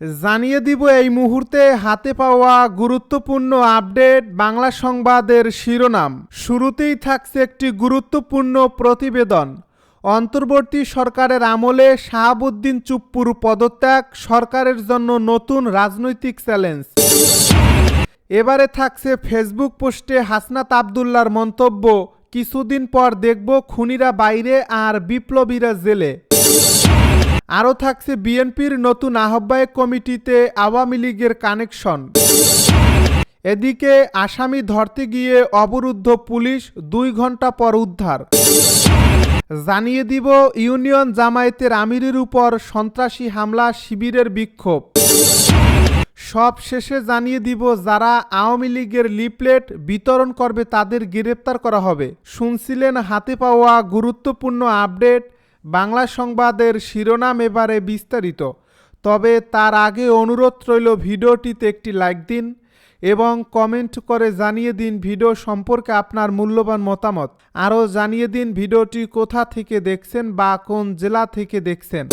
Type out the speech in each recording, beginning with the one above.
জানিয়ে দিব এই মুহূর্তে হাতে পাওয়া গুরুত্বপূর্ণ আপডেট বাংলা সংবাদের শিরোনাম। শুরুতেই থাকছে একটি গুরুত্বপূর্ণ প্রতিবেদন। অন্তর্বর্তী সরকারের আমলে শাহাবুদ্দিন চুপ্পুর পদত্যাগ, সরকারের জন্য নতুন রাজনৈতিক চ্যালেঞ্জ। এবারে থাকছে ফেসবুক পোস্টে হাসনাত আবদুল্লার মন্তব্য, কিছুদিন পর দেখব খুনিরা বাইরে আর বিপ্লবীরা জেলে। আরও থাকছে বিএনপির নতুন আহ্বায়ক কমিটিতে আওয়ামী লীগের কানেকশন। এদিকে আসামি ধরতে গিয়ে অবরুদ্ধ পুলিশ দুই ঘণ্টা পর উদ্ধার। জানিয়ে দিব, ইউনিয়ন জামায়াতের আমিরের উপর সন্ত্রাসী হামলা, শিবিরের বিক্ষোভ। সব শেষে জানিয়ে দিব, যারা আওয়ামী লীগের লিপলেট বিতরণ করবে তাদের গ্রেপ্তার করা হবে। শুনছিলেন হাতে পাওয়া গুরুত্বপূর্ণ আপডেট। বাংলা সংবাদের শিরোনাম এবারে বিস্তারিত। তবে তার আগে অনুরোধ রইল ভিডিওটিতে একটি লাইক দিন এবং কমেন্ট করে জানিয়ে দিন ভিডিও সম্পর্কে আপনার মূল্যবান মতামত। আরও জানিয়ে দিন ভিডিওটি কোথা থেকে দেখছেন বা কোন জেলা থেকে দেখছেন।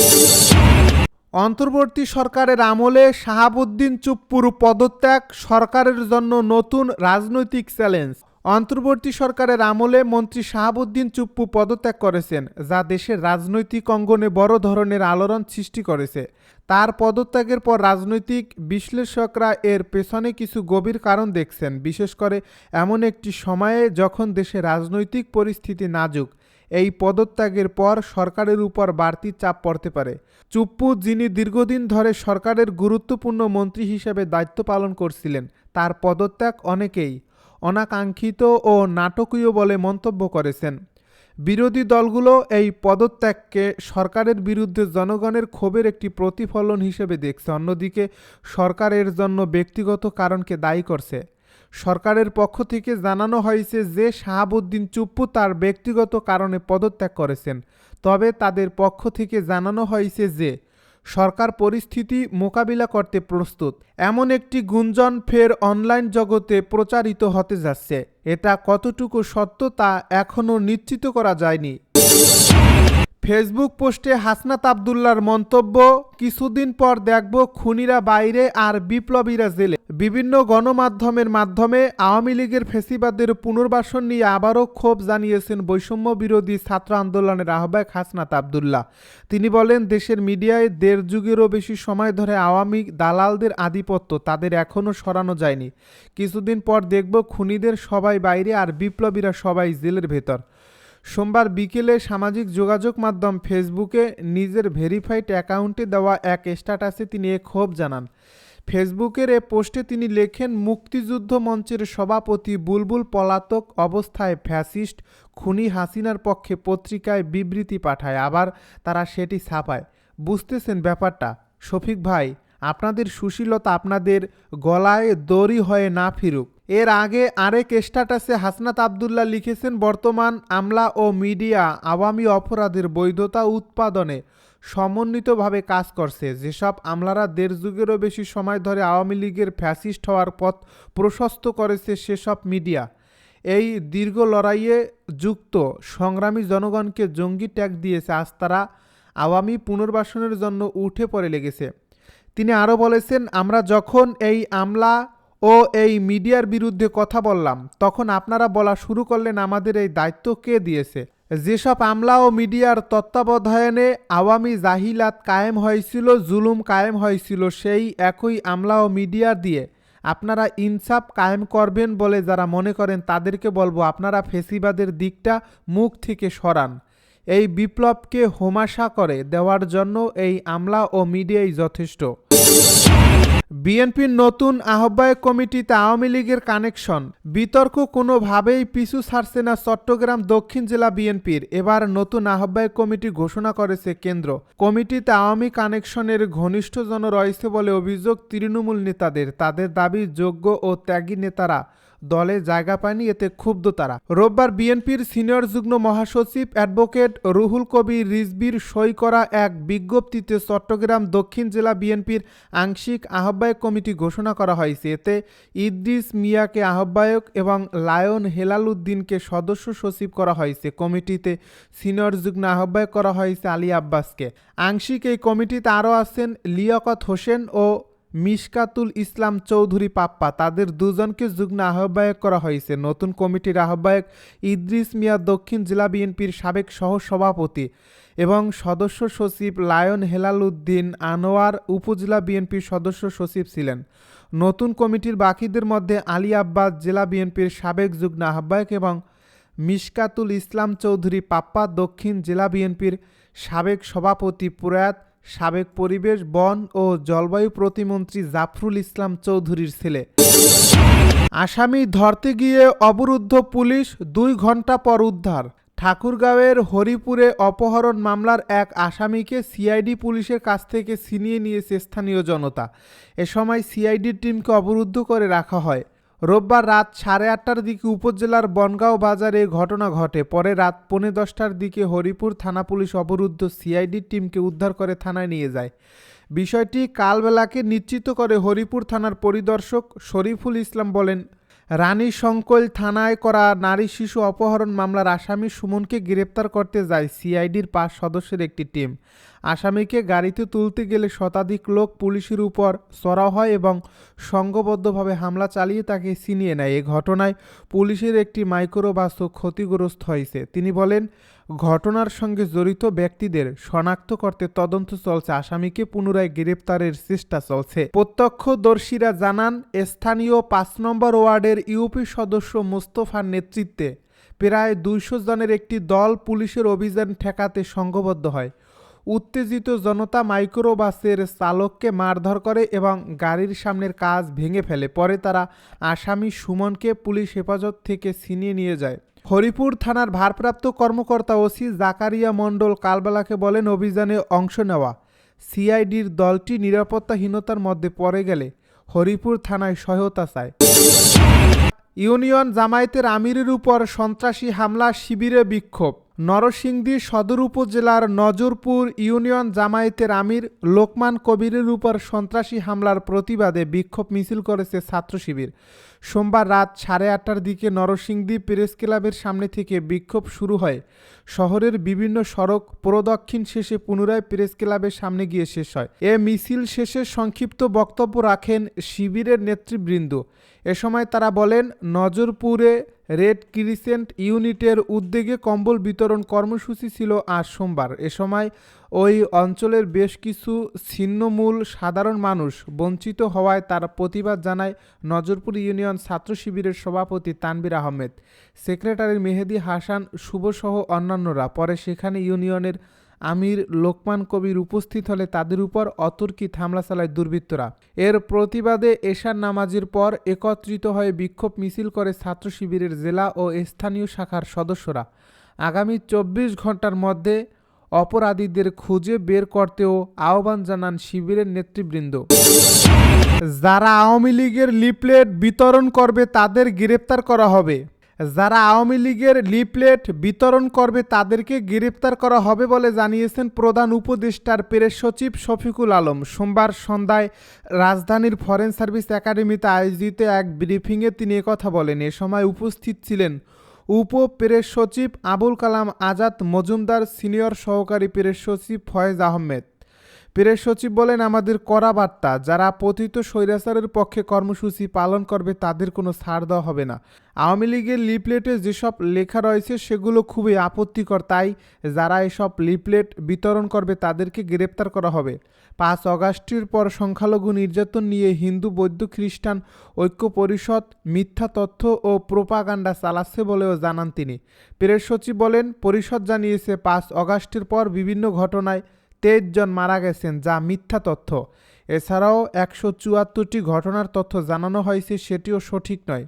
অন্তর্বর্তী সরকারের আমলে শাহাবুদ্দিন চুপ্পুর পদত্যাগ, সরকারের জন্য নতুন রাজনৈতিক চ্যালেঞ্জ। অন্তর্বর্তী সরকারের আমলে মন্ত্রী শাহাবুদ্দিন চুপ্পু পদত্যাগ করেছেন, যা দেশের রাজনৈতিক অঙ্গনে বড় ধরনের আলোড়ন সৃষ্টি করেছে। তার পদত্যাগের পর রাজনৈতিক বিশ্লেষকরা এর পেছনে কিছু গভীর কারণ দেখছেন, বিশেষ করে এমন একটি সময়ে যখন দেশে রাজনৈতিক পরিস্থিতি নাজুক, এই পদত্যাগের পর সরকারের উপর বাড়তি চাপ পড়তে পারে। চুপ্পু, যিনি দীর্ঘদিন ধরে সরকারের গুরুত্বপূর্ণ মন্ত্রী হিসেবে দায়িত্ব পালন করছিলেন, তার পদত্যাগ অনেকেই অনাকাঙ্ক্ষিত ও নাটকীয় বলে মন্তব্য করেছেন। বিরোধী দলগুলো এই পদত্যাগকে সরকারের বিরুদ্ধে জনগণের ক্ষোভের একটি প্রতিফলন হিসেবে দেখছে, অন্যদিকে সরকারের জন্য ব্যক্তিগত কারণকে দায়ী করছে। সরকারের পক্ষ থেকে জানানো হয়েছে যে শাহাবুদ্দিন চুপ্পু তার ব্যক্তিগত কারণে পদত্যাগ করেছেন, তবে তাদের পক্ষ থেকে জানানো হয়েছে যে সরকার পরিস্থিতি মোকাবিলা করতে প্রস্তুত। এমন একটি গুঞ্জন ফের অনলাইন জগতে প্রচারিত হতে যাচ্ছে। এটা কতটুকু সত্য তা এখনও নিশ্চিত করা যায়নি। ফেসবুক পোস্টে হাসনাত আবদুল্লার মন্তব্য, কিছুদিন পর দেখব খুনিরা বাইরে আর বিপ্লবীরা জেলে। বিভিন্ন গণমাধ্যমের মাধ্যমে আওয়ামী লীগের ফেসিবাদের পুনর্বাসন নিয়ে আবারও ক্ষোভ জানিয়েছেন বৈষম্য বিরোধী ছাত্র আন্দোলনের আহ্বায়ক হাসনাত আবদুল্লাহ। তিনি বলেন, দেশের মিডিয়ায় দেড় যুগেরও বেশি সময় ধরে আওয়ামী দালালদের আধিপত্য তাদের এখনও সরানো যায়নি। কিছুদিন পর দেখব খুনিদের সবাই বাইরে আর বিপ্লবীরা সবাই জেলের ভেতর। সোমবার বিকেলে সামাজিক যোগাযোগ মাধ্যম ফেসবুকে নিজের ভেরিফাইড অ্যাকাউন্টে দেওয়া এক স্ট্যাটাসে তিনি এ ক্ষোভ জানান। ফেসবুকের এ পোস্টে তিনি লেখেন, মুক্তিযুদ্ধ মঞ্চের সভাপতি বুলবুল পলাতক অবস্থায় ফ্যাসিস্ট খুনি হাসিনার পক্ষে পত্রিকায় বিবৃতি পাঠায়, আবার তারা সেটি ছাপায়। বুঝতেছেন ব্যাপারটা? শফিক ভাই, আপনাদের সুশীলতা আপনাদের গলায় দড়ি হয়ে না ফিরুক। এর আগে আরেক স্ট্যাটাসে হাসনাত আবদুল্লাহ লিখেছেন, বর্তমান আমলা ও মিডিয়া আওয়ামী অপরাধের বৈধতা উৎপাদনে সমন্বিতভাবে কাজ করছে। যেসব আমলারা দেড় যুগেরও বেশি সময় ধরে আওয়ামী লীগের ফ্যাসিস্ট হওয়ার পথ প্রশস্ত করেছে সেসব মিডিয়া। এই দীর্ঘ লড়াইয়ে যুক্ত সংগ্রামী জনগণকে জঙ্গি ট্যাগ দিয়েছে আজ তারা আওয়ামী পুনর্বাসনের জন্য উঠে পড়ে লেগেছে। তিনি আরও বলেছেন, আমরা যখন এই আমলা ও এই মিডিয়ার বিরুদ্ধে কথা বললাম, তখন আপনারা বলা শুরু করলেন আমাদের এই দায়িত্ব কে দিয়েছে? যেসব আমলা ও মিডিয়ার তত্ত্বাবধানে আওয়ামী জাহিলাত কায়েম হয়েছিল, জুলুম কায়েম হয়েছিল, সেই একই আমলা ও মিডিয়া দিয়ে আপনারা ইনসাফ কায়েম করবেন বলে যারা মনে করেন তাদেরকে বলব, আপনারা ফেসিবাদের দিকটা মুখ থেকে সরান। এই বিপ্লবকে হোমাশা করে দেওয়ার জন্য এই আমলা ও মিডিয়াই যথেষ্ট। বিএনপির নতুন আহ্বায়ক কমিটিতে আওয়ামী লীগের কানেকশন। বিতর্ক কোনোভাবেই পিছু ছাড়ছে না চট্টগ্রাম দক্ষিণ জেলা বিএনপির। এবার নতুন আহ্বায়ক কমিটি ঘোষণা করেছে কেন্দ্র। কমিটিতে আওয়ামী কানেকশনের ঘনিষ্ঠজন রয়েছে বলে অভিযোগ তৃণমূল নেতাদের। তাদের দাবি যোগ্য ও ত্যাগী নেতারা দলে জায়গা পায়নি এতে ক্ষুব্ধ তারা। রোববার বিএনপির সিনিয়র যুগ্ম মহাসচিব অ্যাডভোকেট রুহুল কবির রিজবির সই করা এক বিজ্ঞপ্তিতে চট্টগ্রাম দক্ষিণ জেলা বিএনপির আংশিক আহ্বায়ক কমিটি ঘোষণা করা হয়েছে। এতে ইদ্রিস মিয়াকে আহ্বায়ক এবং লায়ন হেলাল উদ্দিনকে সদস্য সচিব করা হয়েছে। কমিটিতে সিনিয়র যুগ্ম আহ্বায়ক করা হয়েছে আলী আব্বাসকে। আংশিক এই কমিটিতে আরও আছেন লিয়াকত হোসেন ও মিশকাতুল ইসলাম চৌধুরী পাপ্পা, তাদের দুজনকে যুগ্ম আহ্বায়ক করা হয়েছে। নতুন কমিটির আহ্বায়ক ইদ্রিস মিয়া দক্ষিণ জেলা বিএনপির সাবেক সহ সভাপতি এবং সদস্য সচিব লায়ন হেলাল উদ্দিন আনোয়ার উপজেলা বিএনপির সদস্য সচিব ছিলেন। নতুন কমিটির বাকিদের মধ্যে আলী আব্বাস জেলা বিএনপির সাবেক যুগ্ম আহ্বায়ক এবং মিশকাতুল ইসলাম চৌধুরী পাপ্পা দক্ষিণ জেলা বিএনপির সাবেক সভাপতি প্রয়াত সাবেক পরিবেশ, বন ও জলবায়ু প্রতিমন্ত্রী জাফরুল ইসলাম চৌধুরীর ছেলে। আসামি ধরতে গিয়ে অবরুদ্ধ পুলিশ দুই ঘণ্টা পর উদ্ধার। ঠাকুরগাঁওয়ের হরিপুরে অপহরণ মামলার এক আসামিকে সিআইডি পুলিশের কাছ থেকে ছিনিয়ে নিয়েছে স্থানীয় জনতা। এ সময় সিআইডির টিমকে অবরুদ্ধ করে রাখা হয়। রোববার রাত সাড়ে আটটার দিকে উপজেলার বনগাঁও বাজারে ঘটনা ঘটে। পরে রাত পৌনে দশটার দিকে হরিপুর থানা পুলিশ অবরুদ্ধ সিআইডি টিমকে উদ্ধার করে থানায় নিয়ে যায়। বিষয়টি কালবেলাকে নিশ্চিত করে হরিপুর থানার পরিদর্শক শরীফুল ইসলাম বলেন রানী সংকল থানায় করা নারী শিশু অপহরণ মামলার আসামি সুমনকে গ্রেপ্তার করতে যায় সিআইডির পাঁচ সদস্যের একটি টিম। আসামিকে গাড়িতে তুলতে গেলে শতাধিক লোক পুলিশের উপর চড়াও হয় এবং সংঘবদ্ধভাবে হামলা চালিয়ে তাকে ছিনিয়ে নেয়। এ ঘটনায় পুলিশের একটি মাইক্রোবাসও ক্ষতিগ্রস্ত হয়েছে। তিনি বলেন ঘটনার সঙ্গে জড়িত ব্যক্তিদের শনাক্ত করতে তদন্ত চলছে। আসামিকে পুনরায় গ্রেপ্তারের চেষ্টা চলছে। প্রত্যক্ষদর্শীরা জানান, স্থানীয় পাঁচ নম্বর ওয়ার্ডের ইউপি সদস্য মোস্তফার নেতৃত্বে প্রায় দুইশো জনের একটি দল পুলিশের অভিযান ঠেকাতে সংঘবদ্ধ হয়। উত্তেজিত জনতা মাইক্রোবাসের চালককে মারধর করে এবং গাড়ির সামনের কাজ ভেঙে ফেলে। পরে তারা আসামি সুমনকে পুলিশ হেফাজত থেকে ছিনিয়ে নিয়ে যায়। হরিপুর থানার ভারপ্রাপ্ত কর্মকর্তা ওসি জাকারিয়া মণ্ডল কালবেলাকে বলেন, অভিযানে অংশ নেওয়া। সিআইডির দলটি নিরাপত্তাহীনতার মধ্যে পড়ে গেলে হরিপুর থানায় সহায়তা চায়। ইউনিয়ন জামায়াতের আমিরের উপর সন্ত্রাসী হামলা, শিবিরে বিক্ষোভ। নরসিংদী সদর উপজেলার নজরপুর ইউনিয়ন জামায়াতের আমির লোকমান কবিরের উপর সন্ত্রাসী হামলার প্রতিবাদে বিক্ষোভ মিছিল করেছে ছাত্র শিবির। সোমবার রাত সাড়ে আটটার দিকে নরসিংদী প্রেস ক্লাবের সামনে থেকে বিক্ষোভ শুরু হয়। শহরের বিভিন্ন সড়ক প্রদক্ষিণ শেষে পুনরায় প্রেস ক্লাবের সামনে গিয়ে শেষ হয়। এ মিছিল শেষে সংক্ষিপ্ত বক্তব্য রাখেন শিবিরের নেতৃবৃন্দ। এ সময় তারা বলেন, নজরপুরে রেড ক্রিসেন্ট ইউনিটের উদ্যোগে কম্বল বিতরণ কর্মসূচি ছিল আজ সোমবার। এ সময় ওই অঞ্চলের বেশ কিছু ছিন্নমূল সাধারণ মানুষ বঞ্চিত হওয়ায় তার প্রতিবাদ জানায় নজরপুর ইউনিয়ন ছাত্র শিবিরের সভাপতি তানবির আহমেদ। সেক্রেটারি মেহেদি হাসান শুভসহ অন্যান্যরা। পরে সেখানে ইউনিয়নের আমির লোকমান কবির উপস্থিত হলে তাদের উপর অতর্কিত হামলা চালায় দুর্বৃত্তরা। এর প্রতিবাদে এশার নামাজের পর একত্রিত হয়ে বিক্ষোভ মিছিল করে ছাত্র শিবিরের জেলা ও স্থানীয় শাখার সদস্যরা। আগামী চব্বিশ ঘণ্টার মধ্যে অপরাধীদের খুঁজে বের করতেও আহ্বান জানান শিবিরের নেতৃবৃন্দ। যারা আওয়ামী লীগের লিফলেট বিতরণ করবে তাদের গ্রেপ্তার করা হবে। যারা আওয়ামী লীগের লিফলেট বিতরণ করবে তাদেরকে গ্রেপ্তার করা হবে বলে জানিয়েছেন প্রধান উপদেষ্টার প্রেস সচিব শফিকুল আলম। সোমবার সন্ধ্যায় রাজধানীর ফরেন সার্ভিস একাডেমিতে আয়োজিত এক ব্রিফিংয়ে তিনি কথা বলেন। এ সময় উপস্থিত ছিলেন উপ প্রেস সচিব আবুল কালাম আজাদ, মজুমদার সিনিয়র সহকারী প্রেস সচিব ফয়েজ আহমেদ। প্রেস সচিব বলেন, আমাদের কড়া বার্তা, যারা পতিত স্বৈরাচারের পক্ষে কর্মসূচি পালন করবে, তাদের কোনো ছাড় দেওয়া হবে না। আওয়ামী লীগের লিফলেটে যেসব লেখা রয়েছে, সেগুলো খুবই আপত্তিকর। তাই যারা এসব লিফলেট বিতরণ করবে, তাদেরকে গ্রেপ্তার করা হবে। পাঁচ অগাস্টের পর সংখ্যালঘু নির্যাতন নিয়ে হিন্দু, বৌদ্ধ, খ্রিস্টান ঐক্য পরিষদ মিথ্যা তথ্য ও প্রোপাগান্ডা চালাচ্ছে বলেও জানান তিনি। প্রেস সচিব বলেন, পরিষদ জানিয়েছে, পাঁচ অগাস্টের পর বিভিন্ন ঘটনায় তেইশ জন মারা গেছেন, যা মিথ্যা তথ্য। এছাড়াও একশো চুয়াত্তরটি ঘটনার তথ্য জানানো হয়েছে, সেটিও সঠিক নয়।